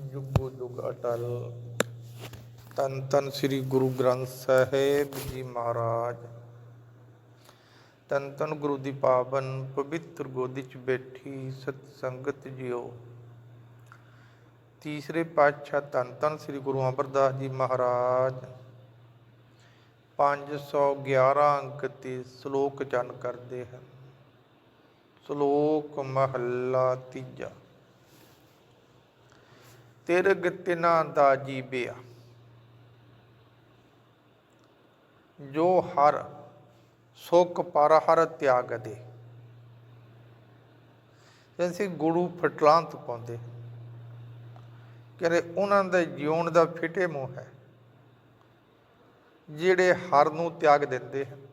ਜੁਗੋ ਜੁਗ ਅਟਲ। ਤਨ ਤਨ ਸ੍ਰੀ ਗੁਰੂ ਗ੍ਰੰਥ ਸਾਹਿਬ ਜੀ ਮਹਾਰਾਜ। ਤਨ ਤਨ ਗੁਰੂ ਦੀ ਪਾਵਨ ਪਵਿੱਤਰ ਗੋਦੀ ਚ ਬੈਠੀ ਸਤ ਸੰਗਤ ਜਿਓ। ਤੀਸਰੇ ਪਾਤਸ਼ਾਹ ਤਨ ਤਨ ਸ੍ਰੀ ਗੁਰੂ ਅਮਰਦਾਸ ਜੀ ਮਹਾਰਾਜ। 511 ਅੰਕ ਤੇ ਸ਼ਲੋਕ ਚਨ ਕਰਦੇ ਹਨ। ਸ਼ਲੋਕ ਮਹੱਲਾ ਤੀਜਾ। ਤਿਰਗ ਤਿਨਾ ਦਾ ਜੀਬਿਆ ਜੋ ਹਰ ਸੁਖ ਪਰ ਹਰ ਤਿਆਗ ਦੇ। ਜੈਸੇ ਗੁਰੂ ਫਟਲਾਂਤ ਪਾਉਂਦੇ, ਕਹਿੰਦੇ ਉਹਨਾਂ ਦੇ ਜਿਉਣ ਦਾ ਫਿਟੇ ਮੋਹ ਹੈ, ਜਿਹੜੇ ਹਰ ਨੂੰ ਤਿਆਗ ਦਿੰਦੇ ਹਨ।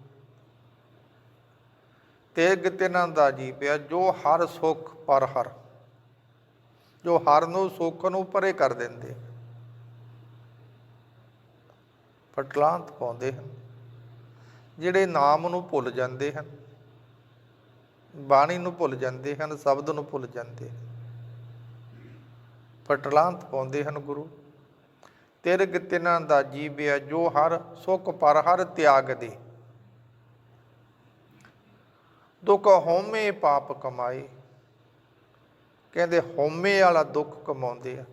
ਤੇਗ ਤਿਨਾਂ ਦਾ ਜੀ ਪਿਆ ਜੋ ਹਰ ਸੁਖ ਪਰ ਹਰ ਜੋ ਹਰ ਨੂੰ ਸੁੱਖ ਨੂੰ ਪਰੇ ਕਰ ਦਿੰਦੇ। ਫਟਲਾਂਤ ਪਾਉਂਦੇ ਹਨ, ਜਿਹੜੇ ਨਾਮ ਨੂੰ ਭੁੱਲ ਜਾਂਦੇ ਹਨ, ਬਾਣੀ ਨੂੰ ਭੁੱਲ ਜਾਂਦੇ ਹਨ, ਸ਼ਬਦ ਨੂੰ ਭੁੱਲ ਜਾਂਦੇ ਹਨ। ਫਟਲਾਂਤ ਪਾਉਂਦੇ ਹਨ ਗੁਰੂ, ਤਿਰਗ ਤਿਨਾਂ ਦਾ ਜੀਵਿਆ ਜੋ ਹਰ ਸੁਖ ਪਰ ਹਰ ਤਿਆਗ ਦੇ। ਦੁੱਖ ਹਉਮੈ ਪਾਪ ਕਮਾਏ ਕਹਿੰਦੇ ਹਉਮੈ ਵਾਲਾ ਦੁੱਖ ਕਮਾਉਂਦੇ ਆ।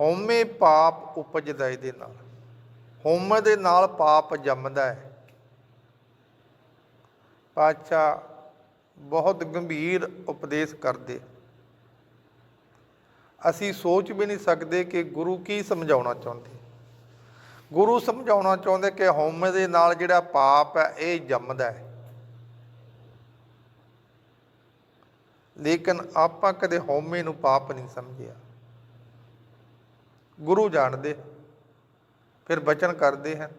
ਹਉਮੈ ਪਾਪ ਉਪਜਦਾ ਇਹਦੇ ਨਾਲ। ਹਉਮੈ ਦੇ ਨਾਲ ਪਾਪ ਜੰਮਦਾ ਹੈ। ਪਾਤਸ਼ਾਹ ਬਹੁਤ ਗੰਭੀਰ ਉਪਦੇਸ਼ ਕਰਦੇ ਅਸੀਂ ਸੋਚ ਵੀ ਨਹੀਂ ਸਕਦੇ ਕਿ ਗੁਰੂ ਕੀ ਸਮਝਾਉਣਾ ਚਾਹੁੰਦੇ। ਗੁਰੂ ਸਮਝਾਉਣਾ ਚਾਹੁੰਦੇ ਕਿ ਹਉਮੈ ਦੇ ਨਾਲ ਜਿਹੜਾ ਪਾਪ ਹੈ, ਇਹ ਜੰਮਦਾ ਹੈ। ਲੇਕਿਨ ਆਪਾਂ ਕਦੇ ਹਉਮੈ ਨੂੰ ਪਾਪ ਨਹੀਂ ਸਮਝਿਆ। ਗੁਰੂ ਜਾਣਦੇ ਫਿਰ ਬਚਨ ਕਰਦੇ ਹਨ।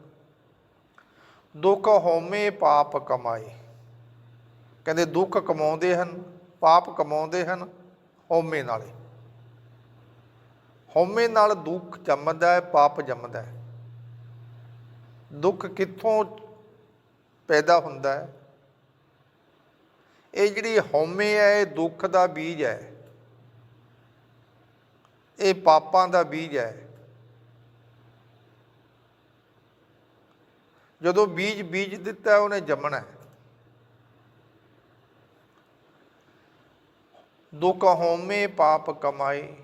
ਦੁੱਖ ਹਉਮੈ, ਪਾਪ ਕਮਾਏ। ਕਹਿੰਦੇ ਦੁੱਖ ਕਮਾਉਂਦੇ ਹਨ, ਪਾਪ ਕਮਾਉਂਦੇ ਹਨ, ਹਉਮੈ ਨਾਲੇ। ਹਉਮੈ ਨਾਲ ਦੁੱਖ ਜੰਮਦਾ ਹੈ, ਪਾਪ ਜੰਮਦਾ ਹੈ। ਦੁੱਖ ਕਿੱਥੋਂ ਪੈਦਾ ਹੁੰਦਾ ਹੈ? ਇਹ ਜਿਹੜੀ ਹਉਮੈ ਹੈ, ਇਹ ਦੁੱਖ ਦਾ ਬੀਜ ਹੈ। ਇਹ ਪਾਪਾਂ ਦਾ ਬੀਜ ਹੈ। ਜਦੋਂ ਬੀਜ ਬੀਜ ਦਿੱਤਾ, ਉਹਨੇ ਜੰਮਣਾ ਹੈ। ਦੁੱਖ ਹਉਮੈ, ਪਾਪ ਕਮਾਏ।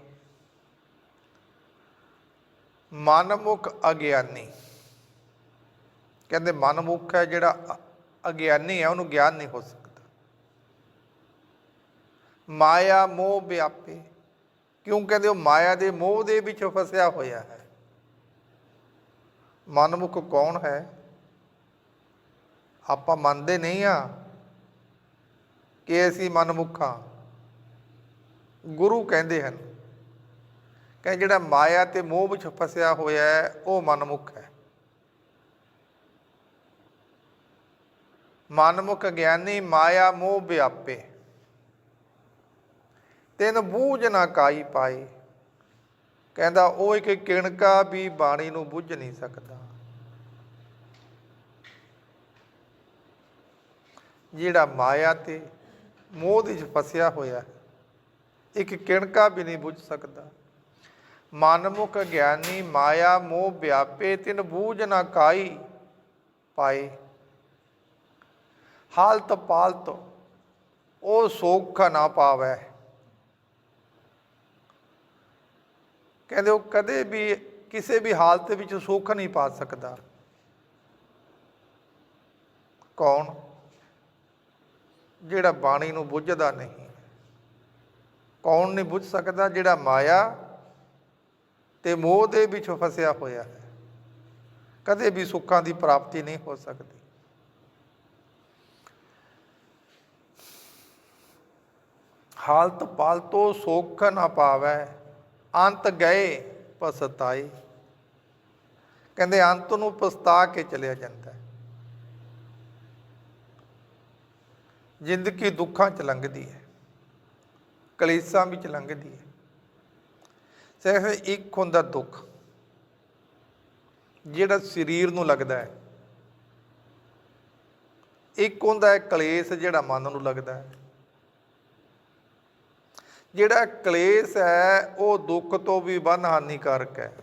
ਮਨਮੁਖ ਅਗਿਆਨੀ। ਕਹਿੰਦੇ ਮਨਮੁਖ ਹੈ ਜਿਹੜਾ ਅਗਿਆਨੀ ਹੈ, ਉਹਨੂੰ ਗਿਆਨ ਨਹੀਂ ਹੋ ਸਕਦਾ। ਮਾਇਆ ਮੋਹ ਵਿਆਪੇ। ਕਿਉਂ ਕਹਿੰਦੇ ਉਹ ਮਾਇਆ ਦੇ ਮੋਹ ਦੇ ਵਿੱਚ ਫਸਿਆ ਹੋਇਆ ਹੈ। ਮਨਮੁਖ ਕੌਣ ਹੈ? ਆਪਾਂ ਮੰਨਦੇ ਨਹੀਂ ਆ ਕਿ ਅਸੀਂ ਮਨਮੁਖਾਂ ਗੁਰੂ ਕਹਿੰਦੇ ਹਨ ਕਹਿੰਦੇ ਜਿਹੜਾ ਮਾਇਆ ਤੇ ਮੋਹ ਵਿੱਚ ਫਸਿਆ ਹੋਇਆ ਹੈ, ਉਹ ਮਨਮੁਖ ਹੈ। ਮਨਮੁਖ ਗਿਆਨੀ ਮਾਇਆ ਮੋਹ ਵਿਆਪੇ। ਤਿੰਨ ਬੂਝ ਨਾ ਕਾਈ ਪਾਏ ਕਹਿੰਦਾ, ਉਹ ਇੱਕ ਕਿਣਕਾ ਵੀ ਬਾਣੀ ਨੂੰ ਬੁੱਝ ਨਹੀਂ ਸਕਦਾ। ਜਿਹੜਾ ਮਾਇਆ ਤੇ ਮੋਹ ਦੇ ਵਿੱਚ ਫਸਿਆ ਹੋਇਆ ਇੱਕ ਕਿਣਕਾ ਵੀ ਨਹੀਂ ਬੁੱਝ ਸਕਦਾ। ਮਨਮੁਖ ਗਿਆਨੀ ਮਾਇਆ ਮੋਹ ਵਿਆਪੇ, ਤਿਨ ਬੂਝ ਨਾ ਕਾਈ ਪਾਏ ਹਾਲਤ ਪਾਲਤ ਉਹ ਸੋਖ ਨਾ ਪਾਵੈ। ਕਹਿੰਦੇ ਉਹ ਕਦੇ ਵੀ ਕਿਸੇ ਵੀ ਹਾਲਤ ਵਿੱਚ ਸੁੱਖ ਨਹੀਂ ਪਾ ਸਕਦਾ। ਕੌਣ? ਜਿਹੜਾ ਬਾਣੀ ਨੂੰ ਬੁੱਝਦਾ ਨਹੀਂ। ਕੌਣ ਨਹੀਂ ਬੁੱਝ ਸਕਦਾ ਜਿਹੜਾ ਮਾਇਆ ਤੇ ਮੋਹ ਦੇ ਵਿੱਚ ਫਸਿਆ ਹੋਇਆ ਹੈ। ਕਦੇ ਵੀ ਸੁੱਖਾਂ ਦੀ ਪ੍ਰਾਪਤੀ ਨਹੀਂ ਹੋ ਸਕਦੀ। ਹਾਲਤ ਪਾਲਤੋ ਸੁੱਖ ਨਾ ਪਾਵੈ। ਅੰਤ ਗਏ ਪਸਤਾਏ ਕਹਿੰਦੇ, ਅੰਤ ਨੂੰ ਪਸਤਾ ਕੇ ਚਲਿਆ ਜਾਂਦਾ ਹੈ। ਜ਼ਿੰਦਗੀ ਦੁੱਖਾਂ ਚ ਲੰਘਦੀ ਹੈ। ਕਲੇਸ਼ਾਂ ਵਿੱਚ ਲੰਘਦੀ ਹੈ। ਸਿਰਫ ਇੱਕ ਹੁੰਦਾ ਦੁੱਖ, ਜਿਹੜਾ ਸਰੀਰ ਨੂੰ ਲੱਗਦਾ ਹੈ। ਇੱਕ ਹੁੰਦਾ ਹੈ ਕਲੇਸ਼, ਜਿਹੜਾ ਮਨ ਨੂੰ ਲੱਗਦਾ ਹੈ। ਜਿਹੜਾ ਕਲੇਸ਼ ਹੈ, ਉਹ ਦੁੱਖ ਤੋਂ ਵੀ ਬੰਨ ਹਾਨੀਕਾਰਕ ਹੈ।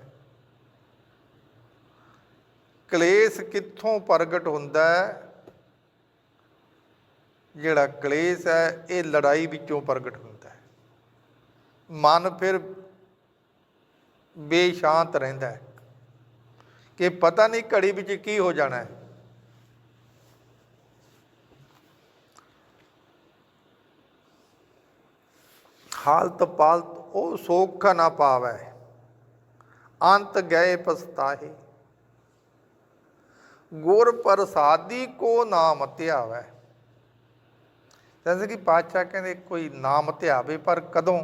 ਕਲੇਸ਼ ਕਿੱਥੋਂ ਪ੍ਰਗਟ ਹੁੰਦਾ ਹੈ? ਜਿਹੜਾ ਕਲੇਸ਼ ਹੈ, ਇਹ ਲੜਾਈ ਵਿੱਚੋਂ ਪ੍ਰਗਟ ਹੁੰਦਾ ਹੈ। ਮਨ ਫਿਰ ਬੇਸ਼ਾਂਤ ਰਹਿੰਦਾ ਹੈ ਕਿ ਪਤਾ ਨਹੀਂ ਘੜੀ ਵਿੱਚ ਕੀ ਹੋ ਜਾਣਾ ਹੈ। ਹਾਲਤ ਪਾਲਤ ਉਹ ਸੋਖ ਨਾ ਪਾਵੈ। ਅੰਤ ਗਏ ਪਸਤਾਹੇ ਗੁਰ ਪ੍ਰਸਾਦੀ ਕੋ ਨਾਮ ਧਿਆਵੈ। ਜੈਸੇ ਕਿ ਪਾਤਸ਼ਾਹ ਕਹਿੰਦੇ, ਕੋਈ ਨਾਮ ਧਿਆਵੇ ਪਰ ਕਦੋਂ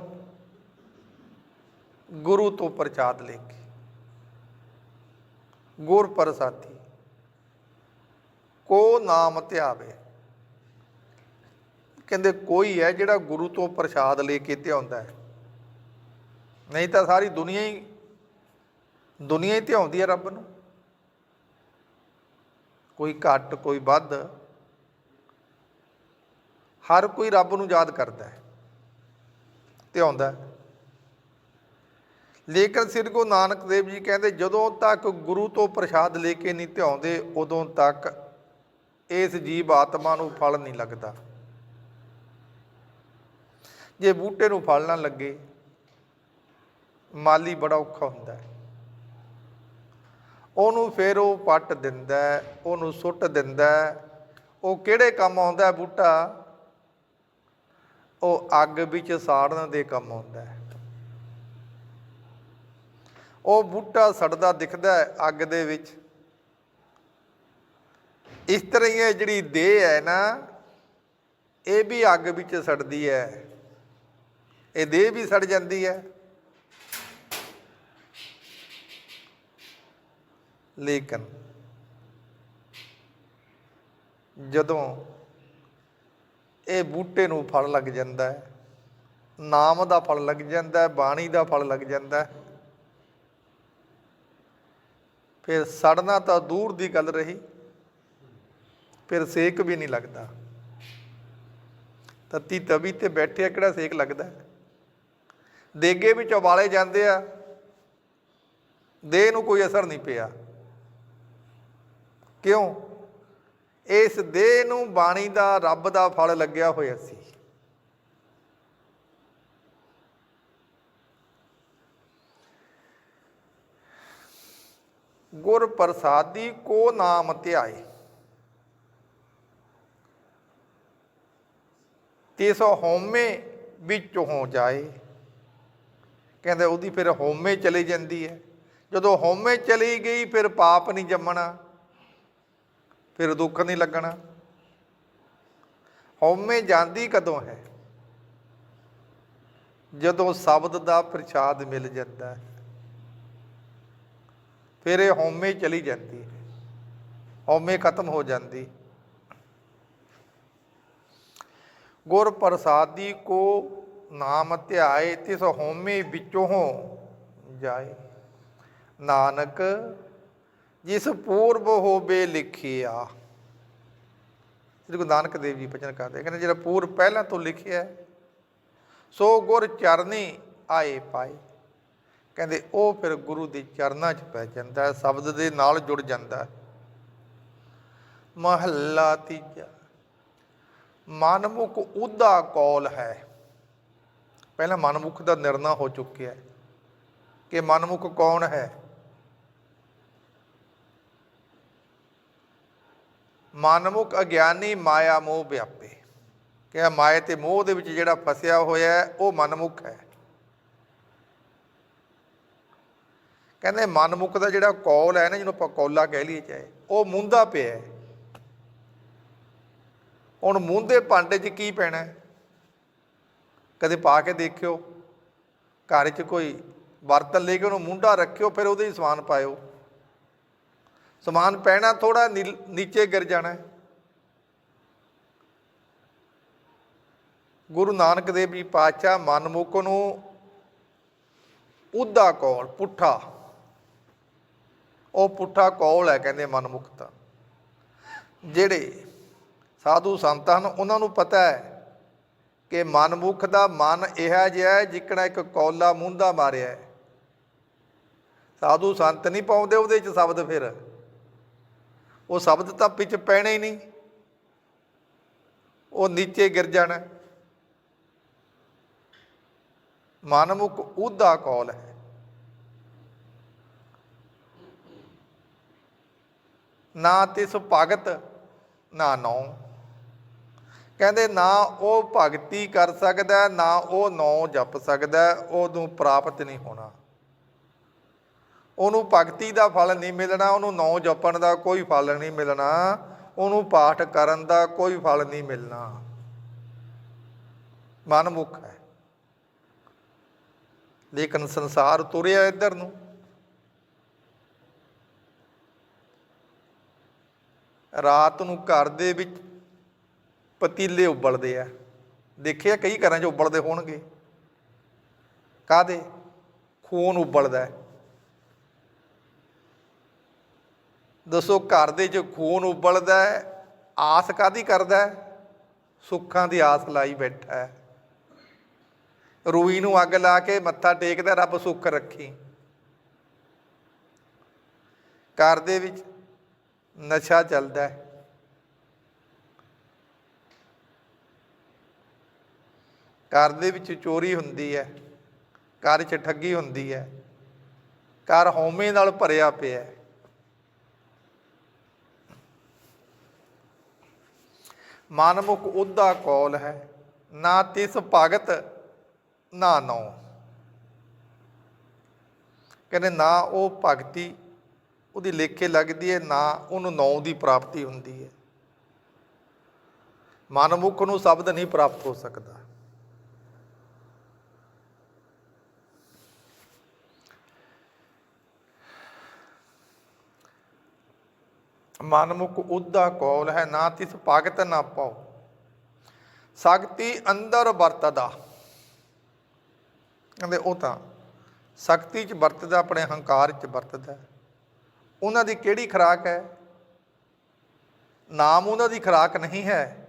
ਗੁਰੂ ਤੋਂ ਪ੍ਰਚਾਦ ਲੈ ਕੇ ਗੁਰ ਪ੍ਰਸਾਦੀ ਕੋ ਨਾਮ ਧਿਆਵੇ। ਕਹਿੰਦੇ ਕੋਈ ਹੈ ਜਿਹੜਾ ਗੁਰੂ ਤੋਂ ਪ੍ਰਸ਼ਾਦ ਲੈ ਕੇ ਧਿਆਉਂਦਾ ਹੈ। ਨਹੀਂ ਤਾਂ ਸਾਰੀ ਦੁਨੀਆ ਹੀ ਦੁਨੀਆ ਹੀ ਧਿਆਉਂਦੀ ਹੈ ਰੱਬ ਨੂੰ। ਕੋਈ ਘੱਟ, ਕੋਈ ਵੱਧ। ਹਰ ਕੋਈ ਰੱਬ ਨੂੰ ਯਾਦ ਕਰਦਾ ਹੈ, ਧਿਆਉਂਦਾ ਹੈ। ਲੇਕਿਨ ਸ੍ਰੀ ਗੁਰੂ ਨਾਨਕ ਦੇਵ ਜੀ ਕਹਿੰਦੇ, ਜਦੋਂ ਤੱਕ ਗੁਰੂ ਤੋਂ ਪ੍ਰਸ਼ਾਦ ਲੈ ਕੇ ਨਹੀਂ ਧਿਆਉਂਦੇ, ਉਦੋਂ ਤੱਕ ਇਸ ਜੀਵ ਆਤਮਾ ਨੂੰ ਫਲ ਨਹੀਂ ਲੱਗਦਾ। ਜੇ ਬੂਟੇ ਨੂੰ ਫਲ ਨਾ ਲੱਗੇ, ਮਾਲੀ ਬੜਾ ਔਖਾ ਹੁੰਦਾ ਹੈ। ਉਹਨੂੰ ਫਿਰ ਉਹ ਪੱਟ ਦਿੰਦਾ ਉਹਨੂੰ ਸੁੱਟ ਦਿੰਦਾ ਉਹ ਕਿਹੜੇ ਕੰਮ ਆਉਂਦਾ ਬੂਟਾ? ਉਹ ਅੱਗ ਵਿੱਚ ਸਾੜਨ ਦੇ ਕੰਮ ਆਉਂਦਾ ਉਹ ਬੂਟਾ ਸੜਦਾ ਦਿਖਦਾ ਅੱਗ ਦੇ ਵਿੱਚ। ਇਸ ਤਰ੍ਹਾਂ ਹੀ ਜਿਹੜੀ ਦੇਹ ਹੈ ਨਾ, ਇਹ ਵੀ ਅੱਗ ਵਿੱਚ ਸੜਦੀ ਹੈ। ਇਹ ਦੇਹ ਵੀ ਸੜ ਜਾਂਦੀ ਹੈ। ਲੇਕਿਨ ਜਦੋਂ ਇਹ ਬੂਟੇ ਨੂੰ ਫਲ ਲੱਗ ਜਾਂਦਾ ਹੈ, ਨਾਮ ਦਾ ਫਲ ਲੱਗ ਜਾਂਦਾ ਹੈ, ਬਾਣੀ ਦਾ ਫਲ ਲੱਗ ਜਾਂਦਾ ਹੈ, ਫਿਰ ਸੜਨਾ ਤਾਂ ਦੂਰ ਦੀ ਗੱਲ ਰਹੀ, ਫਿਰ ਸੇਕ ਵੀ ਨਹੀਂ ਲੱਗਦਾ। ਤਤੀ ਤਵੀ ਤੇ ਬੈਠੇ ਕਿਹੜਾ ਸੇਕ ਲੱਗਦਾ ਦੇਗੇ ਵਿੱਚ ਉਬਾਲੇ ਜਾਂਦੇ ਆ। ਦੇਹ ਨੂੰ ਕੋਈ ਅਸਰ ਨਹੀਂ ਪਿਆ। ਕਿਉਂ? ਇਸ ਦੇਹ ਨੂੰ ਬਾਣੀ ਦਾ ਰੱਬ ਦਾ ਫਲ ਲੱਗਿਆ ਹੋਇਆ ਸੀ। ਗੁਰ ਪ੍ਰਸਾਦੀ ਕੋ ਨਾਮ ਧਿਆਏ। ਤਿਸ ਹੋਮੇ ਵਿੱਚ ਹੋ ਜਾਏ। ਕਹਿੰਦੇ ਉਹਦੀ ਫਿਰ ਹੋਮੇ ਚਲੀ ਜਾਂਦੀ ਹੈ। ਜਦੋਂ ਹੋਮੇ ਚਲੀ ਗਈ, ਫਿਰ ਪਾਪ ਨਹੀਂ ਜੰਮਣਾ, ਫਿਰ ਦੁੱਖ ਨਹੀਂ ਲੱਗਣਾ। ਹੋਮੇ ਜਾਂਦੀ ਕਦੋਂ ਹੈ? ਜਦੋਂ ਸ਼ਬਦ ਦਾ ਪ੍ਰਸ਼ਾਦ ਮਿਲ ਜਾਂਦਾ ਹੈ। ਫਿਰ ਇਹ ਹੋਮੇ ਚਲੀ ਜਾਂਦੀ ਹੈ। ਹੋਮੇ ਖਤਮ ਹੋ ਜਾਂਦੀ। ਗੁਰ ਪ੍ਰਸਾਦੀ ਕੋ ਨਾਮ ਧਿਆਏ ਤਿਸ ਹਉਮੈ ਵਿੱਚੋਂ ਜਾਏ। ਨਾਨਕ, ਜਿਸ ਪੂਰਬ ਹੋਵੇ ਲਿਖਿਆ। ਸ੍ਰੀ ਗੁਰੂ ਨਾਨਕ ਦੇਵ ਜੀ ਬਚਨ ਕਰਦੇ ਕਹਿੰਦੇ ਜਿਹੜਾ ਪੂਰਬ ਪਹਿਲਾਂ ਤੋਂ ਲਿਖਿਆ ਸੋ ਗੁਰ ਚਰਨੀ ਆਏ ਪਾਏ। ਕਹਿੰਦੇ ਉਹ ਫਿਰ ਗੁਰੂ ਦੇ ਚਰਨਾਂ 'ਚ ਪੈ ਜਾਂਦਾ ਸ਼ਬਦ ਦੇ ਨਾਲ ਜੁੜ ਜਾਂਦਾ ਮਹੱਲਾ ਤੀਜਾ, ਮਨਮੁਖ ਉਦਾ ਕੌਲ ਹੈ। ਪਹਿਲਾਂ ਮਨਮੁਖ ਦਾ ਨਿਰਣਾ ਹੋ ਚੁੱਕਿਆ ਹੈ ਕਿ ਮਨਮੁਖ ਕੌਣ ਹੈ? ਮਨਮੁਖ ਅਗਿਆਨੀ ਮਾਇਆ ਮੋਹ ਵਿਆਪੇ। ਕਿ ਮਾਇਆ ਤੇ ਮੋਹ ਦੇ ਵਿੱਚ ਜਿਹੜਾ ਫਸਿਆ ਹੋਇਆ ਹੈ, ਉਹ ਮਨਮੁਖ ਹੈ। ਕਹਿੰਦੇ ਮਨਮੁਖ ਦਾ ਜਿਹੜਾ ਕੌਲ ਹੈ ਨਾ, ਜਿਹਨੂੰ ਆਪਾਂ ਕੌਲਾ ਕਹਿ ਲਈਏ ਚਾਹੇ, ਉਹ ਮੁੰਦਾ ਪਿਆ ਹੈ। ਹੁਣ ਮੁੰਦੇ ਭਾਂਡੇ 'ਚ ਕੀ ਪੈਣਾ ਹੈ? ਕਦੇ ਪਾ ਕੇ ਦੇਖਿਓ, ਘਰ 'ਚ ਕੋਈ ਬਰਤਨ ਲੈ ਕੇ ਉਹਨੂੰ ਮੁੰਡਾ ਰੱਖਿਓ, ਫਿਰ ਉਹਦੇ ਹੀ ਸਮਾਨ ਪਾਇਓ। ਸਮਾਨ ਪੈਣਾ ਥੋੜਾ ਨੀਚੇ ਗਿਰ ਜਾਣਾ। ਗੁਰੂ ਨਾਨਕ ਦੇਵ ਜੀ ਪਾਤਸ਼ਾਹ ਮਨਮੁਖ ਨੂੰ ਉਦਾ ਕੌਲ, ਪੁੱਠਾ। ਉਹ ਪੁੱਠਾ ਕੌਲ ਹੈ ਕਹਿੰਦੇ ਮਨਮੁਖ ਦਾ ਜਿਹੜੇ ਸਾਧੂ ਸੰਤ ਹਨ, ਉਹਨਾਂ ਨੂੰ ਪਤਾ ਹੈ ਕਿ ਮਨਮੁਖ ਦਾ ਮਨ ਇਹੋ ਜਿਹਾ ਹੈ ਜਿਕਣਾ ਇੱਕ ਕੌਲਾ ਮੁੰਦਾ ਮਾਰਿਆ ਸਾਧੂ ਸੰਤ ਨਹੀਂ ਪਾਉਂਦੇ ਉਹਦੇ ਚ ਸ਼ਬਦ ਫਿਰ। ਉਹ ਸ਼ਬਦ ਤਾਂ ਵਿੱਚ ਪੈਣੇ ਹੀ ਨਹੀਂ। ਉਹ ਨੀਚੇ ਗਿਰ ਜਾਣਾ। ਮਨਮੁਖ ਉਹਦਾ ਕੌਲ ਹੈ। ਨਾ ਤਿਸ ਭਗਤ, ਨਾ ਨੌ ਕਹਿੰਦੇ ਨਾ ਉਹ ਭਗਤੀ ਕਰ ਸਕਦਾ, ਨਾ ਉਹ ਨੌ ਜਪ ਸਕਦਾ, ਉਹਨੂੰ ਪ੍ਰਾਪਤ ਨਹੀਂ ਹੋਣਾ। ਉਹਨੂੰ ਭਗਤੀ ਦਾ ਫਲ ਨਹੀਂ ਮਿਲਣਾ, ਉਹਨੂੰ ਨੌ ਜਪਣ ਦਾ ਕੋਈ ਫਲ ਨਹੀਂ ਮਿਲਣਾ, ਉਹਨੂੰ ਪਾਠ ਕਰਨ ਦਾ ਕੋਈ ਫਲ ਨਹੀਂ ਮਿਲਣਾ। ਮਨਮੁਖ ਹੈ। ਲੇਕਿਨ ਸੰਸਾਰ ਤੁਰਿਆ ਇੱਧਰ ਨੂੰ। ਰਾਤ ਨੂੰ ਘਰ ਦੇ ਵਿੱਚ ਪਤੀਲੇ ਉਬਲਦੇ ਆ। ਦੇਖਿਆ ਕਈ ਘਰਾਂ 'ਚ ਉਬਲਦੇ ਹੋਣਗੇ। ਕਾਦੇ ਖੂਨ ਉਬਲਦਾ ਹੈ। ਦੱਸੋ ਘਰ ਦੇ 'ਚ ਖੂਨ ਉਬਲਦਾ ਹੈ, ਆਸ ਕਾਦੀ ਕਰਦਾ ਹੈ? ਸੁੱਖਾਂ ਦੀ ਆਸ ਲਾਈ ਬੈਠਾ ਹੈ। ਰੂਈ ਨੂੰ ਅੱਗ ਲਾ ਕੇ ਮੱਥਾ ਟੇਕਦਾ, ਰੱਬ ਸੁੱਖ ਰੱਖੀ। ਘਰ ਦੇ ਵਿੱਚ ਨਸ਼ਾ ਚੱਲਦਾ ਹੈ। ਘਰ ਦੇ ਵਿੱਚ ਚੋਰੀ ਹੁੰਦੀ ਹੈ, ਘਰ 'ਚ ਠੱਗੀ ਹੁੰਦੀ ਹੈ, ਘਰ ਹਉਮੈ ਨਾਲ ਭਰਿਆ ਪਿਆ ਹੈ। ਮਨਮੁਖ ਉਹਦਾ ਕੌਲ ਹੈ, ਨਾ ਤਿਸ ਭਗਤ, ਨਾ ਨੌ ਕਹਿੰਦੇ ਨਾ ਉਹ ਭਗਤੀ, ਉਹਦੀ ਲੇਖੇ ਲੱਗਦੀ ਹੈ, ਨਾ ਉਹਨੂੰ ਨੌ ਦੀ ਪ੍ਰਾਪਤੀ ਹੁੰਦੀ ਹੈ। ਮਨਮੁਖ ਨੂੰ ਸ਼ਬਦ ਨਹੀਂ ਪ੍ਰਾਪਤ ਹੋ ਸਕਦਾ। ਮਨਮੁਖ ਉਦਾ ਕੌਲ ਹੈ, ਨਾ ਤਿਸ ਭਗਤ ਨਾ ਪਾਓ। ਸ਼ਕਤੀ ਅੰਦਰ ਵਰਤਦਾ। ਕਹਿੰਦੇ ਉਹ ਤਾਂ ਸ਼ਕਤੀ ਚ ਵਰਤਦਾ, ਆਪਣੇ ਹੰਕਾਰ ਚ ਵਰਤਦਾ। ਉਹਨਾਂ ਦੀ ਕਿਹੜੀ ਖਰਾਕ ਹੈ? ਨਾਮ ਉਹਨਾਂ ਦੀ ਖਰਾਕ ਨਹੀਂ ਹੈ।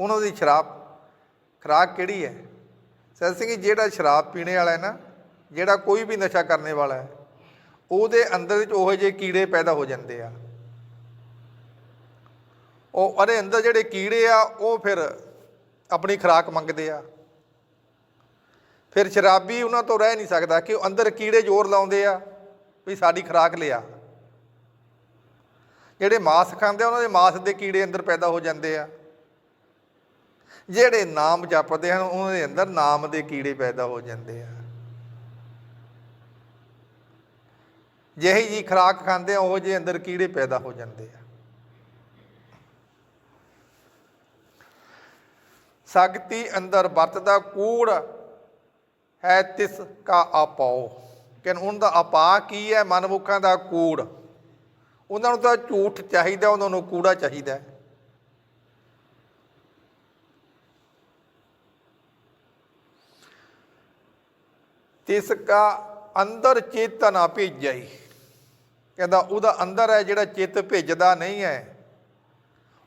ਉਹਨਾਂ ਦੀ ਸ਼ਰਾਬ, ਖਰਾਕ ਕਿਹੜੀ ਹੈ? ਸਰ ਸਿੰਘ ਜਿਹੜਾ ਸ਼ਰਾਬ ਪੀਣੇ ਵਾਲਾ ਹੈ ਨਾ, ਜਿਹੜਾ ਕੋਈ ਵੀ ਨਸ਼ਾ ਕਰਨੇ ਵਾਲਾ ਹੈ ਉਹਦੇ ਅੰਦਰ ਵਿੱਚ ਉਹੋ ਜਿਹੇ ਕੀੜੇ ਪੈਦਾ ਹੋ ਜਾਂਦੇ ਆ। ਉਹ ਉਹਦੇ ਅੰਦਰ ਜਿਹੜੇ ਕੀੜੇ ਆ, ਉਹ ਫਿਰ ਆਪਣੀ ਖੁਰਾਕ ਮੰਗਦੇ ਆ। ਫਿਰ ਸ਼ਰਾਬੀ ਉਹਨਾਂ ਤੋਂ ਰਹਿ ਨਹੀਂ ਸਕਦਾ ਕਿ ਉਹ ਅੰਦਰ ਕੀੜੇ ਜ਼ੋਰ ਲਾਉਂਦੇ ਆ ਵੀ ਸਾਡੀ ਖੁਰਾਕ ਲਿਆ। ਜਿਹੜੇ ਮਾਸ ਖਾਂਦੇ ਆ, ਉਹਨਾਂ ਦੇ ਮਾਸ ਦੇ ਕੀੜੇ ਅੰਦਰ ਪੈਦਾ ਹੋ ਜਾਂਦੇ ਆ। ਜਿਹੜੇ ਨਾਮ ਜਪਦੇ ਹਨ, ਉਹਨਾਂ ਦੇ ਅੰਦਰ ਨਾਮ ਦੇ ਕੀੜੇ ਪੈਦਾ ਹੋ ਜਾਂਦੇ ਆ। ਜਿਹੀ ਜੀ ਖਰਾਕ ਖਾਂਦੇ ਆ, ਉਹ ਜੇ ਅੰਦਰ ਕੀੜੇ ਪੈਦਾ ਹੋ ਜਾਂਦੇ ਆ। ਸ਼ਕਤੀ ਅੰਦਰ ਵਰਤਦਾ, ਕੂੜ ਹੈ ਤਿਸ ਕਾ ਆਪਾਓ ਕਿ ਉਹਨਾਂ ਦਾ ਆਪਾ ਕੀ ਹੈ? ਮਨਮੁਖਾਂ ਦਾ ਕੂੜ। ਉਹਨਾਂ ਨੂੰ ਤਾਂ ਝੂਠ ਚਾਹੀਦਾ, ਉਹਨਾਂ ਨੂੰ ਕੂੜਾ ਚਾਹੀਦਾ। ਹੈ। ਤਿਸ ਕਾ ਅੰਦਰ ਚੇਤਨਾ ਭੇਜਾਈ ਕਹਿੰਦਾ, ਉਹਦਾ ਅੰਦਰ ਹੈ ਜਿਹੜਾ ਚਿੱਤ ਭਿੱਜਦਾ ਨਹੀਂ ਹੈ।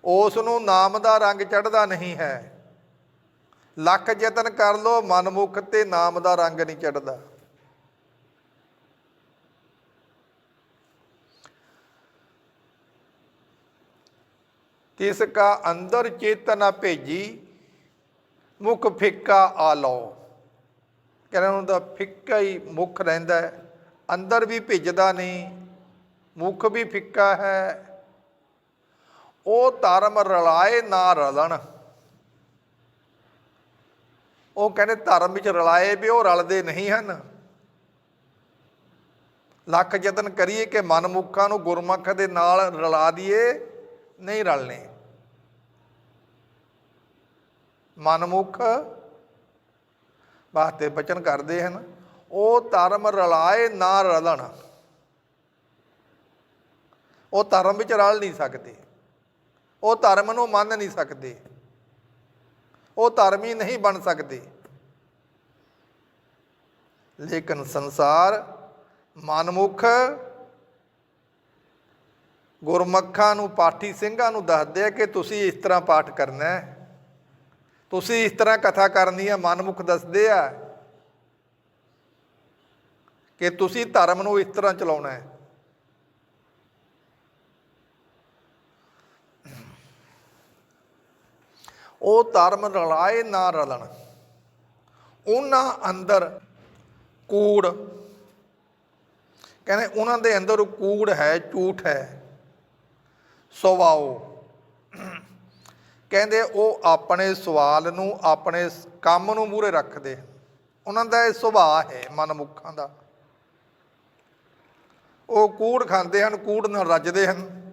ਉਸ ਨੂੰ ਨਾਮ ਦਾ ਰੰਗ ਚੜਦਾ ਨਹੀਂ ਹੈ। ਲੱਖ ਯਤਨ ਕਰ ਲੋ, ਮਨਮੁਖ ਤੇ ਨਾਮ ਦਾ ਰੰਗ ਨਹੀਂ ਚੜਦਾ ਤਿਸ ਕਾ ਅੰਦਰ ਚੇਤਨਾ ਭੇਜੀ, ਮੁਖ ਫਿੱਕਾ ਆ ਲਓ। ਕਹਿੰਦਾ, ਉਹਦਾ ਫਿੱਕਾ ਹੀ ਮੁਖ ਰਹਿੰਦਾ ਹੈ। ਅੰਦਰ ਵੀ ਭਿੱਜਦਾ ਨਹੀਂ ਮੁਖ ਵੀ ਫਿੱਕਾ ਹੈ। ਉਹ ਧਰਮ ਰਲਾਏ ਨਾ ਰਲਣ। ਉਹ ਕਹਿੰਦੇ ਧਰਮ ਵਿੱਚ ਰਲਾਏ ਵੀ ਉਹ ਰਲਦੇ ਨਹੀਂ ਹਨ। ਲੱਖ ਯਤਨ ਕਰੀਏ ਕਿ ਮਨਮੁੱਖਾਂ ਨੂੰ ਗੁਰਮੁਖ ਦੇ ਨਾਲ ਰਲਾ ਦਈਏ, ਨਹੀਂ ਰਲਣੇ। ਮਨਮੁੱਖ ਵਾਸਤੇ ਬਚਨ ਕਰਦੇ ਹਨ। ਉਹ ਧਰਮ ਰਲਾਏ ਨਾ ਰਲਣ। ਉਹ ਧਰਮ ਵਿੱਚ ਰਲ ਨਹੀਂ ਸਕਦੇ। ਉਹ ਧਰਮ ਨੂੰ ਮੰਨ ਨਹੀਂ ਸਕਦੇ। ਉਹ ਧਰਮੀ ਨਹੀਂ ਬਣ ਸਕਦੇ। ਲੇਕਿਨ ਸੰਸਾਰ ਮਨਮੁਖ ਗੁਰਮੱਖਾਂ ਨੂੰ, ਪਾਠੀ ਸਿੰਘਾਂ ਨੂੰ ਦੱਸਦੇ ਆ ਕਿ ਤੁਸੀਂ ਇਸ ਤਰ੍ਹਾਂ ਪਾਠ ਕਰਨਾ ਹੈ। ਤੁਸੀਂ ਇਸ ਤਰ੍ਹਾਂ ਕਥਾ ਕਰਨੀ ਹੈ, ਮਨਮੁਖ ਦੱਸਦੇ ਆ ਕਿ ਤੁਸੀਂ ਧਰਮ ਨੂੰ ਇਸ ਤਰ੍ਹਾਂ ਚਲਾਉਣਾ ਹੈ। ਉਹ ਧਰਮ ਰਲਾਏ ਨਾ ਰਲਣ। ਉਹਨਾਂ ਅੰਦਰ ਕੂੜ। ਕਹਿੰਦੇ ਉਹਨਾਂ ਦੇ ਅੰਦਰ ਕੂੜ ਹੈ, ਝੂਠ ਹੈ। ਸੁਭਾਓ। ਕਹਿੰਦੇ ਉਹ ਆਪਣੇ ਸਵਾਲ ਨੂੰ, ਆਪਣੇ ਕੰਮ ਨੂੰ ਮੂਰੇ ਰੱਖਦੇ। ਹਨ। ਉਹਨਾਂ ਦਾ ਇਹ ਸੁਭਾਅ ਹੈ ਮਨਮੁੱਖਾਂ ਦਾ। ਉਹ ਕੂੜ ਖਾਂਦੇ ਹਨ, ਕੂੜ ਨਾਲ ਰੱਜਦੇ ਹਨ।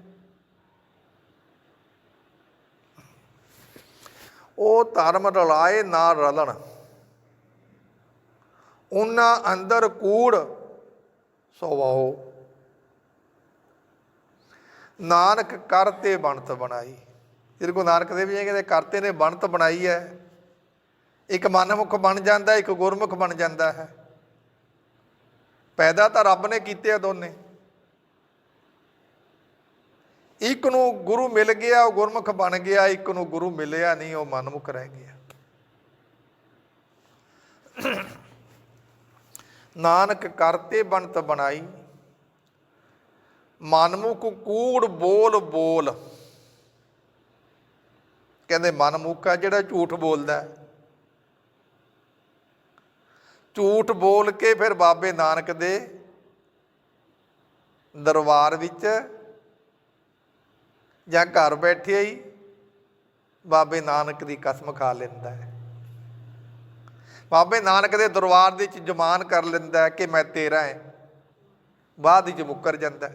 ਉਹ ਧਰਮ ਰਲਾਏ ਨਾ ਰਲਣ। ਉਹਨਾਂ ਅੰਦਰ ਕੂੜ ਸੁਭਾਓ ਨਾਨਕ ਕਰਤੇ ਬਣਤ ਬਣਾਈ। ਸ੍ਰੀ ਗੁਰੂ ਨਾਨਕ ਦੇਵ ਜੀ ਕਹਿੰਦੇ ਕਰਤੇ ਨੇ ਬਣਤ ਬਣਾਈ ਹੈ। ਇੱਕ ਮਨਮੁਖ ਬਣ ਜਾਂਦਾ, ਇੱਕ ਗੁਰਮੁਖ ਬਣ ਜਾਂਦਾ ਹੈ। ਪੈਦਾ ਤਾਂ ਰੱਬ ਨੇ ਕੀਤੇ ਆ ਦੋਨੇ। ਇੱਕ ਨੂੰ ਗੁਰੂ ਮਿਲ ਗਿਆ, ਉਹ ਗੁਰਮੁਖ ਬਣ ਗਿਆ, ਇੱਕ ਨੂੰ ਗੁਰੂ ਮਿਲਿਆ ਨਹੀਂ, ਉਹ ਮਨਮੁਖ ਰਹਿ ਗਿਆ। ਨਾਨਕ ਕਰਤੇ ਬਣਤ ਬਣਾਈ, ਮਨਮੁਖ ਕੂੜ ਬੋਲ ਬੋਲ। ਕਹਿੰਦੇ ਮਨਮੁਖ ਆ ਜਿਹੜਾ ਝੂਠ ਬੋਲਦਾ ਝੂਠ ਬੋਲ ਕੇ ਫਿਰ ਬਾਬੇ ਨਾਨਕ ਦੇ ਦਰਬਾਰ ਵਿੱਚ ਜਾਂ ਘਰ ਬੈਠੇ ਹੀ ਬਾਬੇ ਨਾਨਕ ਦੀ ਕਸਮ ਖਾ ਲੈਂਦਾ ਹੈ। ਬਾਬੇ ਨਾਨਕ ਦੇ ਦਰਬਾਰ ਦੇ ਵਿੱਚ ਜਮਾਨ ਕਰ ਲੈਂਦਾ ਕਿ ਮੈਂ ਤੇਰਾ ਹੈ। ਬਾਅਦ ਵਿੱਚ ਮੁੱਕਰ ਜਾਂਦਾ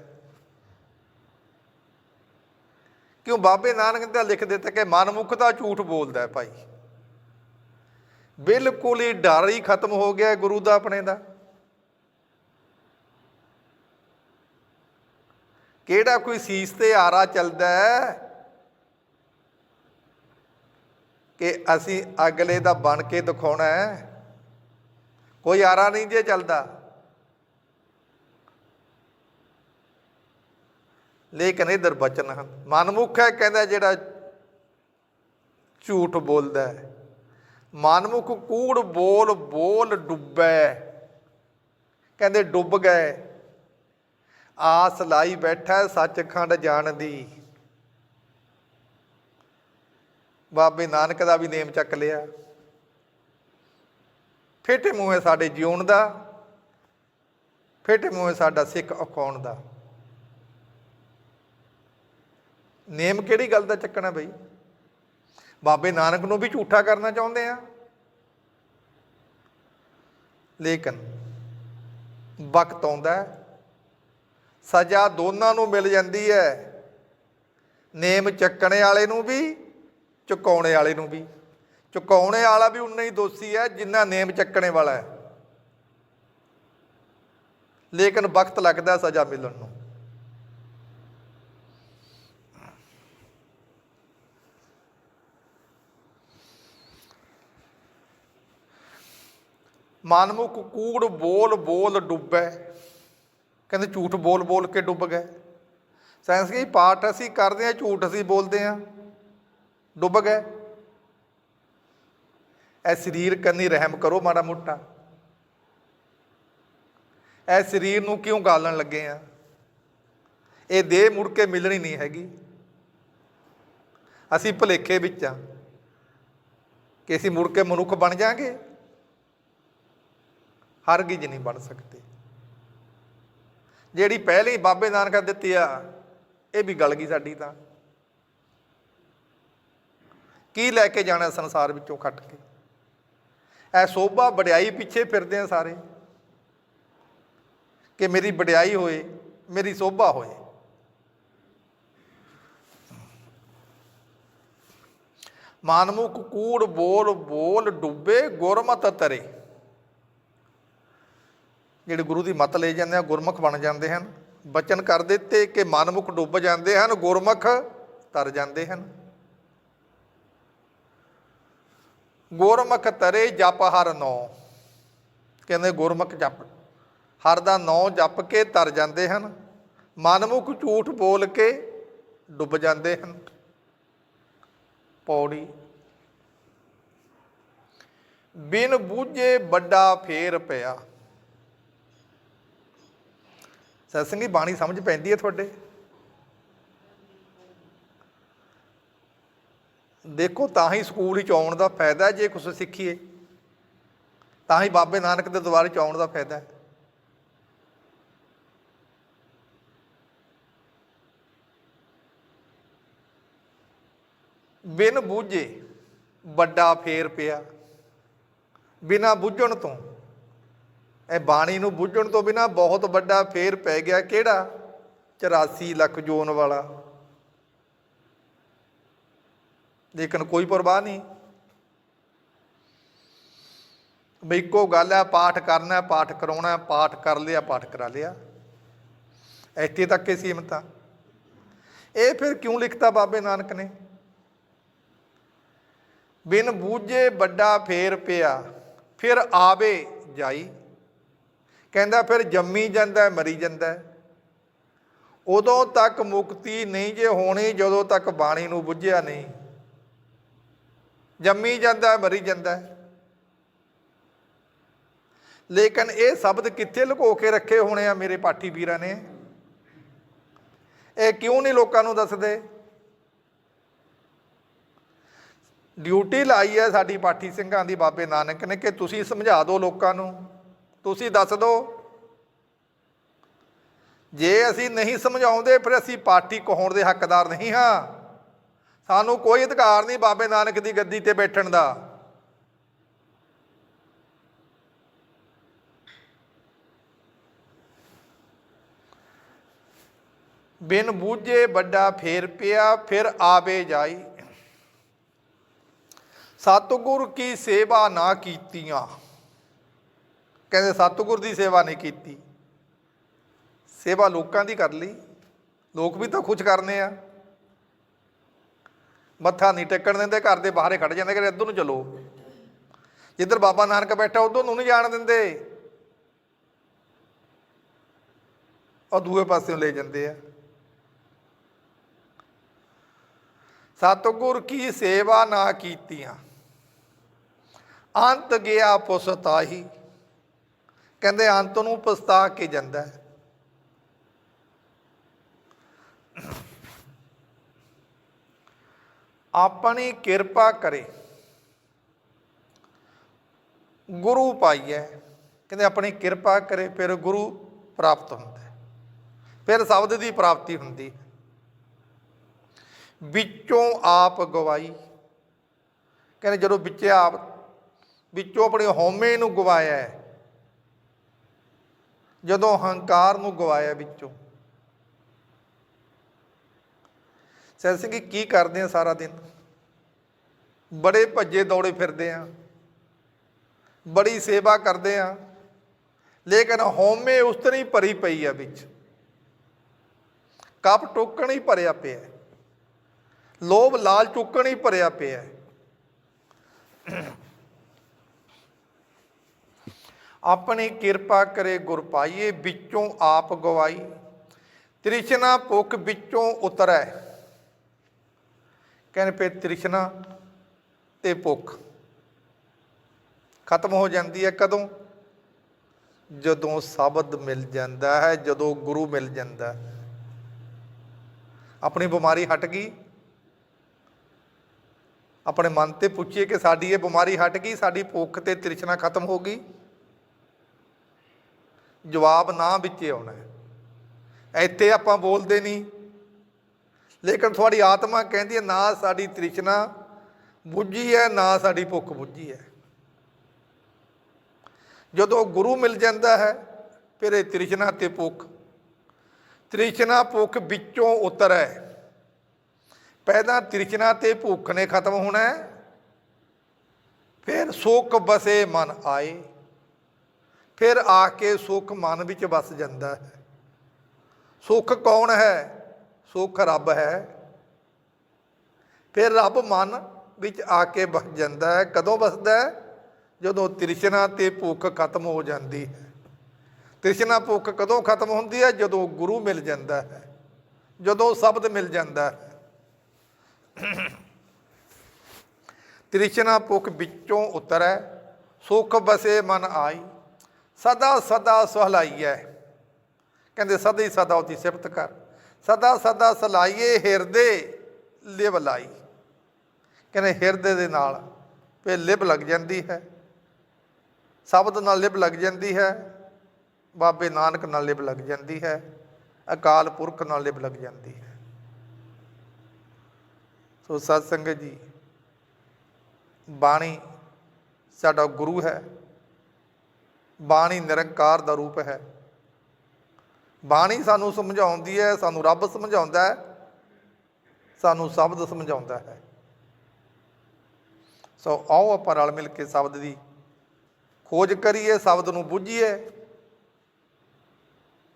ਕਿਉਂ ਬਾਬੇ ਨਾਨਕ ਦਾ ਲਿਖ ਦਿੱਤਾ ਕਿ ਮਨਮੁਖ ਦਾ ਝੂਠ ਬੋਲਦਾ ਹੈ ਭਾਈ। ਬਿਲਕੁਲ ਹੀ ਡਰ ਹੀ ਖਤਮ ਹੋ ਗਿਆ ਗੁਰੂ ਦਾ ਆਪਣੇ ਦਾ। ਕਿਹੜਾ ਕੋਈ ਸੀਸ ਤੇ ਆਰਾ ਚੱਲਦਾ ਹੈ ਕਿ ਅਸੀਂ ਅਗਲੇ ਦਾ ਬਣ ਕੇ ਦਿਖਾਉਣਾ ਹੈ? ਕੋਈ ਆਰਾ ਨਹੀਂ ਜੇ ਚੱਲਦਾ। ਲੇਕਿਨ ਇਧਰ ਬਚਨ ਹਨ। ਮਨਮੁਖ ਹੈ ਕਹਿੰਦਾ ਜਿਹੜਾ ਝੂਠ ਬੋਲਦਾ ਹੈ। ਮਨਮੁਖ ਕੂੜ ਬੋਲ ਬੋਲ ਡੁੱਬੈ। ਕਹਿੰਦੇ ਡੁੱਬ ਗਏ। ਆਸ ਲਾਈ ਬੈਠਾ ਸੱਚਖੰਡ ਜਾਣ ਦੀ ਬਾਬੇ ਨਾਨਕ ਦਾ ਵੀ ਨੇਮ ਚੱਕ ਲਿਆ। ਫੇਟੇ ਮੂੰਹੇ ਸਾਡੇ ਜਿਉਣ ਦਾ ਫੇਟੇ ਮੂੰਹੇ ਸਾਡਾ ਸਿੱਖ ਅਖਾਉਣ ਦਾ। ਨੇਮ ਕਿਹੜੀ ਗੱਲ ਦਾ ਚੱਕਣਾ ਬਈ? ਬਾਬੇ ਨਾਨਕ ਨੂੰ ਵੀ ਝੂਠਾ ਕਰਨਾ ਚਾਹੁੰਦੇ ਆ। ਲੇਕਿਨ ਵਕਤ ਆਉਂਦਾ ਹੈ, ਸਜ਼ਾ ਦੋਨਾਂ ਨੂੰ ਮਿਲ ਜਾਂਦੀ ਹੈ। ਨੇਮ ਚੱਕਣੇ ਵਾਲੇ ਨੂੰ ਵੀ, ਚੁਕਾਉਣੇ ਵਾਲੇ ਨੂੰ ਵੀ। ਚੁਕਾਉਣੇ ਵਾਲਾ ਵੀ ਉਨਾ ਹੀ ਦੋਸ਼ੀ ਹੈ ਜਿੰਨਾ ਨੇਮ ਚੱਕਣੇ ਵਾਲਾ ਹੈ। ਲੇਕਿਨ ਵਕਤ ਲੱਗਦਾ ਸਜ਼ਾ ਮਿਲਣ ਨੂੰ। ਮਨਮੁਖ ਕੂੜ ਬੋਲ ਬੋਲ ਡੁੱਬੈ। ਕਹਿੰਦੇ ਝੂਠ ਬੋਲ ਬੋਲ ਕੇ ਡੁੱਬ ਗਏ। ਸਾਇੰਸ ਕੀ ਪਾਠ ਅਸੀਂ ਕਰਦੇ ਆ ਝੂਠ ਅਸੀਂ ਬੋਲਦੇ ਆ ਡੁੱਬ ਗਏ। ਐ ਸਰੀਰ ਕੰਨੀ ਰਹਿਮ ਕਰੋ ਮਾੜਾ ਮੋਟਾ। ਐ ਸਰੀਰ ਨੂੰ ਕਿਉਂ ਗਾਲਣ ਲੱਗੇ ਆ? ਇਹ ਦੇਹ ਮੁੜ ਕੇ ਮਿਲਣੀ ਨਹੀਂ ਹੈਗੀ। ਅਸੀਂ ਭੁਲੇਖੇ ਵਿੱਚ ਆ ਕਿ ਅਸੀਂ ਮੁੜ ਕੇ ਮਨੁੱਖ ਬਣ ਜਾਾਂਗੇ। ਹਰਗਿਜ਼ ਨਹੀਂ ਬਣ ਸਕਦੇ। ਜਿਹੜੀ ਪਹਿਲੀ ਬਾਬੇ ਨਾਨਕ ਦਿੱਤੀ ਆ, ਇਹ ਵੀ ਗਲ ਗਈ ਸਾਡੀ ਤਾਂ। ਕੀ ਲੈ ਕੇ ਜਾਣਾ ਸੰਸਾਰ ਵਿੱਚੋਂ ਖੱਟ ਕੇ? ਐ ਸੋਭਾ ਵਡਿਆਈ ਪਿੱਛੇ ਫਿਰਦੇ ਆ ਸਾਰੇ। ਕਿ ਮੇਰੀ ਵਡਿਆਈ ਹੋਏ, ਮੇਰੀ ਸੋਭਾ ਹੋਏ। ਮਾਨਮੁਖ ਕੂੜ ਬੋਲ ਬੋਲ ਡੁੱਬੇ ਗੁਰਮਤ ਤਰੇ ਜਿਹੜੇ ਗੁਰੂ ਦੀ ਮੱਤ ਲੈ ਜਾਂਦੇ ਆ, ਗੁਰਮੁਖ ਬਣ ਜਾਂਦੇ ਹਨ। ਬਚਨ ਕਰ ਦਿੱਤੇ ਕਿ ਮਨਮੁਖ ਡੁੱਬ ਜਾਂਦੇ ਹਨ, ਗੁਰਮੁਖ ਤਰ ਜਾਂਦੇ ਹਨ। ਗੁਰਮੁਖ ਤਰੇ ਜਪ ਹਰ ਨੌ। ਕਹਿੰਦੇ ਗੁਰਮੁਖ ਜਪ। ਹਰ ਦਾ ਨੌ ਜਪ ਕੇ ਤਰ ਜਾਂਦੇ ਹਨ। ਮਨਮੁਖ ਝੂਠ ਬੋਲ ਕੇ ਡੁੱਬ ਜਾਂਦੇ ਹਨ। ਪੌੜੀ। ਬਿਨ ਬੂਝੇ ਵੱਡਾ ਫੇਰ ਪਿਆ। ਸਤਸੰਗੀ ਬਾਣੀ ਸਮਝ ਪੈਂਦੀ ਹੈ ਤੁਹਾਡੇ? ਦੇਖੋ, ਤਾਂ ਹੀ ਸਕੂਲ ਵਿੱਚ ਆਉਣ ਦਾ ਫਾਇਦਾ ਜੇ ਕੁਝ ਸਿੱਖੀਏ। ਤਾਂ ਹੀ ਬਾਬੇ ਨਾਨਕ ਦੇ ਦੁਆਰੇ ਚ ਆਉਣ ਦਾ ਫਾਇਦਾ ਹੈ। ਬਿਨ ਬੂਝੇ ਵੱਡਾ ਫੇਰ ਪਿਆ। ਬਿਨਾ ਬੁੱਝਣ ਤੋਂ ਇਹ ਬਾਣੀ ਨੂੰ ਬੁੱਝਣ ਤੋਂ ਬਿਨਾ ਬਹੁਤ ਵੱਡਾ ਫੇਰ ਪੈ ਗਿਆ ਕਿਹੜਾ? 84 ਲੱਖ ਜੋਨ ਵਾਲਾ। ਲੇਕਿਨ ਕੋਈ ਪਰਵਾਹ ਨਹੀਂ। ਬਈ ਇੱਕੋ ਗੱਲ ਹੈ ਪਾਠ ਕਰਨਾ ਪਾਠ ਕਰਾਉਣਾ ਪਾਠ ਕਰ ਲਿਆ, ਪਾਠ ਕਰਾ ਲਿਆ। ਇੱਥੇ ਤੱਕ ਹੀ ਸੀਮਤ ਆ। ਇਹ ਫਿਰ ਕਿਉਂ ਲਿਖਤਾ ਬਾਬੇ ਨਾਨਕ ਨੇ? ਬਿਨ ਬੂਝੇ ਵੱਡਾ ਫੇਰ ਪਿਆ, ਫਿਰ ਆਵੇ ਜਾਈ। ਕਹਿੰਦਾ ਫਿਰ ਜੰਮੀ ਜਾਂਦਾ ਮਰੀ ਜਾਂਦਾ ਉਦੋਂ ਤੱਕ ਮੁਕਤੀ ਨਹੀਂ ਜੇ ਹੋਣੀ, ਜਦੋਂ ਤੱਕ ਬਾਣੀ ਨੂੰ ਬੁੱਝਿਆ ਨਹੀਂ। ਜੰਮੀ ਜਾਂਦਾ ਮਰੀ ਜਾਂਦਾ ਲੇਕਿਨ ਇਹ ਸ਼ਬਦ ਕਿੱਥੇ ਲੁਕੋ ਕੇ ਰੱਖੇ ਹੋਣੇ ਆ ਮੇਰੇ ਪਾਠੀ ਵੀਰਾਂ ਨੇ? ਇਹ ਕਿਉਂ ਨਹੀਂ ਲੋਕਾਂ ਨੂੰ ਦੱਸਦੇ? ਡਿਊਟੀ ਲਾਈ ਹੈ ਸਾਡੀ ਪਾਠੀ ਸਿੰਘਾਂ ਦੀ, ਬਾਬੇ ਨਾਨਕ ਨੇ, ਕਿ ਤੁਸੀਂ ਸਮਝਾ ਦਿਓ ਲੋਕਾਂ ਨੂੰ। ਤੁਸੀਂ ਦੱਸ ਦਿਓ ਜੇ ਅਸੀਂ ਨਹੀਂ ਸਮਝਾਉਂਦੇ, ਫਿਰ ਅਸੀਂ ਪਾਠੀ ਕਹਾਉਣ ਦੇ ਹੱਕਦਾਰ ਨਹੀਂ ਹਾਂ। ਸਾਨੂੰ ਕੋਈ ਅਧਿਕਾਰ ਨਹੀਂ ਬਾਬੇ ਨਾਨਕ ਦੀ ਗੱਦੀ ਤੇ ਬੈਠਣ ਦਾ। ਬਿਨ ਬੂਝੇ ਵੱਡਾ ਫੇਰ ਪਿਆ, ਫਿਰ ਆਵੇ ਜਾਈ। ਸਤਿਗੁਰ ਕੀ ਸੇਵਾ ਨਾ ਕੀਤੀਆਂ। ਕਹਿੰਦੇ ਸਤਿਗੁਰ ਦੀ ਸੇਵਾ ਨਹੀਂ ਕੀਤੀ। ਸੇਵਾ ਲੋਕਾਂ ਦੀ ਕਰ ਲਈ। ਲੋਕ ਵੀ ਤਾਂ ਕੁਝ ਕਰਨੇ ਆ। ਮੱਥਾ ਨਹੀਂ ਟੇਕਣ ਦਿੰਦੇ, ਘਰ ਦੇ ਬਾਹਰੇ ਖੜ ਜਾਂਦੇ ਕਿ ਇੱਧਰ ਨੂੰ ਚਲੋ। ਜਿੱਧਰ ਬਾਬਾ ਨਾਨਕ ਬੈਠਾ, ਉਧਰ ਨੂੰ ਨਹੀਂ ਜਾਣ ਦਿੰਦੇ। ਉਹ ਦੂਏ ਪਾਸਿਓਂ ਲੈ ਜਾਂਦੇ ਆ। ਸਤਿਗੁਰ ਕੀ ਸੇਵਾ ਨਾ ਕੀਤੀਆਂ। ਅੰਤ ਗਿਆ ਪੁਸਤਾਹੀ। ਕਹਿੰਦੇ ਅੰਤ ਨੂੰ ਪਛਤਾ ਕੇ ਜਾਂਦਾ ਹੈ। ਆਪਣੀ ਕਿਰਪਾ ਕਰੇ। ਗੁਰੂ ਪਾਈਐ ਕਹਿੰਦੇ ਆਪਣੀ ਕਿਰਪਾ ਕਰੇ, ਫਿਰ ਗੁਰੂ ਪ੍ਰਾਪਤ ਹੁੰਦਾ ਫਿਰ ਸ਼ਬਦ ਦੀ ਪ੍ਰਾਪਤੀ ਹੁੰਦੀ ਹੈ। ਵਿੱਚੋਂ ਆਪ ਗਵਾਈ। ਕਹਿੰਦੇ ਜਦੋਂ ਵਿੱਚ ਆਪ, ਵਿੱਚੋਂ ਆਪਣੇ ਹਉਮੈ ਨੂੰ ਗਵਾਇਆ ਜਦੋਂ ਹੰਕਾਰ ਨੂੰ ਗਵਾਇਆ ਵਿੱਚੋਂ। ਸੈਂਸ ਸਿੰਘ ਕੀ ਕਰਦੇ ਆ ਸਾਰਾ ਦਿਨ? ਬੜੇ ਭੱਜੇ ਦੌੜੇ ਫਿਰਦੇ ਆ। ਬੜੀ ਸੇਵਾ ਕਰਦੇ ਆ। ਲੇਕਿਨ ਹਉਮੈ ਉਸ ਤਰ੍ਹਾਂ ਹੀ ਭਰੀ ਪਈ ਆ ਵਿੱਚ। ਕੱਪ ਟੋਕਣ ਹੀ ਭਰਿਆ ਪਿਆ ਲੋਭ ਲਾਲ ਚੁੱਕਣ ਹੀ ਭਰਿਆ ਪਿਆ ਆਪਣੀ ਕਿਰਪਾ ਕਰੇ ਗੁਰ ਪਾਈਏ, ਵਿੱਚੋਂ ਆਪ ਗਵਾਈ। ਤ੍ਰਿਸ਼ਨਾ ਭੁੱਖ ਵਿੱਚੋਂ ਉਤਰੈ। ਕਹਿੰਦੇ ਪੇ ਤ੍ਰਿਸ਼ਨਾ ਤੇ ਭੁੱਖ। ਖਤਮ ਹੋ ਜਾਂਦੀ ਹੈ ਕਦੋਂ? ਜਦੋਂ ਸ਼ਬਦ ਮਿਲ ਜਾਂਦਾ ਹੈ, ਜਦੋਂ ਗੁਰੂ ਮਿਲ ਜਾਂਦਾ ਹੈ। ਆਪਣੀ ਬਿਮਾਰੀ ਹਟ ਗਈ। ਆਪਣੇ ਮਨ ਤੇ ਪੁੱਛੀਏ ਕਿ ਸਾਡੀ ਇਹ ਬਿਮਾਰੀ ਹਟ ਗਈ, ਸਾਡੀ ਭੁੱਖ ਤੇ ਤ੍ਰਿਸ਼ਨਾ ਖਤਮ ਹੋ ਗਈ। ਜਵਾਬ ਨਾ ਵਿੱਚੇ ਆਉਣਾ ਹੈ। ਇੱਥੇ ਆਪਾਂ ਬੋਲਦੇ ਨਹੀਂ। ਲੇਕਿਨ ਤੁਹਾਡੀ ਆਤਮਾ ਕਹਿੰਦੀ ਹੈ, ਨਾ ਸਾਡੀ ਤ੍ਰਿਸ਼ਨਾ ਬੁੱਝੀ ਹੈ, ਨਾ ਸਾਡੀ ਭੁੱਖ ਬੁੱਝੀ ਹੈ। ਜਦੋਂ ਗੁਰੂ ਮਿਲ ਜਾਂਦਾ ਹੈ, ਫਿਰ ਇਹ ਤ੍ਰਿਸ਼ਨਾ ਤੇ ਭੁੱਖ। ਤ੍ਰਿਸ਼ਨਾ ਭੁੱਖ ਵਿੱਚੋਂ ਉਤਰੈ ਪਹਿਲਾਂ ਤ੍ਰਿਸ਼ਨਾ ਤੇ ਭੁੱਖ ਨੇ ਖਤਮ ਹੋਣਾ ਫਿਰ ਸੁੱਖ ਬਸੇ ਮਨ ਆਏ। ਫਿਰ ਆ ਕੇ ਸੁੱਖ ਮਨ ਵਿੱਚ ਵਸ ਜਾਂਦਾ ਹੈ। ਸੁੱਖ ਕੌਣ ਹੈ? ਸੁੱਖ ਰੱਬ ਹੈ। ਫਿਰ ਰੱਬ ਮਨ ਵਿੱਚ ਆ ਕੇ ਵਸ ਜਾਂਦਾ ਹੈ। ਕਦੋਂ ਵਸਦਾ ਹੈ? ਜਦੋਂ ਤ੍ਰਿਸ਼ਨਾ ਤੇ ਭੁੱਖ ਖਤਮ ਹੋ ਜਾਂਦੀ ਹੈ। ਤ੍ਰਿਸ਼ਨਾ ਭੁੱਖ ਕਦੋਂ ਖਤਮ ਹੁੰਦੀ ਹੈ? ਜਦੋਂ ਗੁਰੂ ਮਿਲ ਜਾਂਦਾ ਹੈ। ਜਦੋਂ ਸ਼ਬਦ ਮਿਲ ਜਾਂਦਾ ਹੈ। ਤ੍ਰਿਸ਼ਨਾ ਭੁੱਖ ਵਿੱਚੋਂ ਉਤਰੈ। ਸੁਖ ਬਸੇ ਮਨ ਆਈ। ਸਦਾ ਸਦਾ ਸੁਹਲਾਈਐ। ਕਹਿੰਦੇ ਸਦਾ ਹੀ ਸਦਾ ਉਹਦੀ ਸਿਫਤ ਕਰ। ਸਦਾ ਸਦਾ ਸਲਾਈਏ ਹਿਰਦੇ ਲਿਵ ਲਾਈ। ਕਹਿੰਦੇ ਹਿਰਦੇ ਦੇ ਨਾਲ ਫੇ ਲਿਵ ਲੱਗ ਜਾਂਦੀ ਹੈ। ਸ਼ਬਦ ਨਾਲ ਲਿਵ ਲੱਗ ਜਾਂਦੀ ਹੈ। ਬਾਬੇ ਨਾਨਕ ਨਾਲ ਲਿਵ ਲੱਗ ਜਾਂਦੀ ਹੈ। ਅਕਾਲ ਪੁਰਖ ਨਾਲ ਲਿਵ ਲੱਗ ਜਾਂਦੀ ਹੈ। ਸੋ ਸਤ ਸੰਗਤ ਜੀ, ਬਾਣੀ ਸਾਡਾ ਗੁਰੂ ਹੈ। ਬਾਣੀ ਨਿਰੰਕਾਰ ਦਾ ਰੂਪ ਹੈ। ਬਾਣੀ ਸਾਨੂੰ ਸਮਝਾਉਂਦੀ ਹੈ, ਸਾਨੂੰ ਰੱਬ ਸਮਝਾਉਂਦਾ ਹੈ, ਸਾਨੂੰ ਸ਼ਬਦ ਸਮਝਾਉਂਦਾ ਹੈ। ਸੋ ਆਓ ਆਪਾਂ ਰਲ ਮਿਲ ਕੇ ਸ਼ਬਦ ਦੀ ਖੋਜ ਕਰੀਏ, ਸ਼ਬਦ ਨੂੰ ਬੁੱਝੀਏ।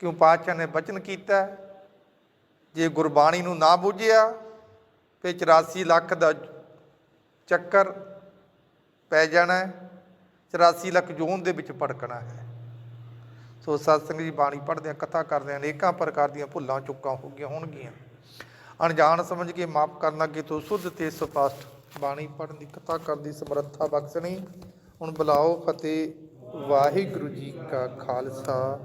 ਕਿਉਂ ਪਾਤਸ਼ਾਹ ਨੇ ਬਚਨ ਕੀਤਾ ਜੇ ਗੁਰਬਾਣੀ ਨੂੰ ਨਾ ਬੁੱਝਿਆ ਤੇ 84 ਲੱਖ ਦਾ ਚੱਕਰ ਪੈ ਜਾਣਾ 84 ਲੱਖ ਜੂਨ ਦੇ ਵਿੱਚ ਭੜਕਣਾ ਹੈ। ਸੋ ਸਤਸੰਗ ਜੀ ਬਾਣੀ ਪੜ੍ਹਦੇ ਆ ਕਥਾ ਕਰਦੇ ਆ ਅਨੇਕਾਂ ਪ੍ਰਕਾਰ ਦੀਆਂ ਭੁੱਲਾਂ ਚੁੱਕਾਂ ਹੋ ਗਈਆਂ ਹੋਣਗੀਆਂ। ਅਣਜਾਣ ਸਮਝ ਕੇ ਮਾਫ ਕਰਨਾ ਕਿ ਤੂੰ ਸੁੱਧ ਤੇ ਸਪਸ਼ਟ ਬਾਣੀ ਪੜ੍ਹਨ ਦੀ, ਕਥਾ ਕਰਨ ਦੀ ਸਮਰੱਥਾ ਬਖਸ਼ਣੀ। ਹੁਣ ਬੁਲਾਓ ਫਤਿਹ ਵਾਹਿਗੁਰੂ ਜੀ ਕਾ ਖਾਲਸਾ।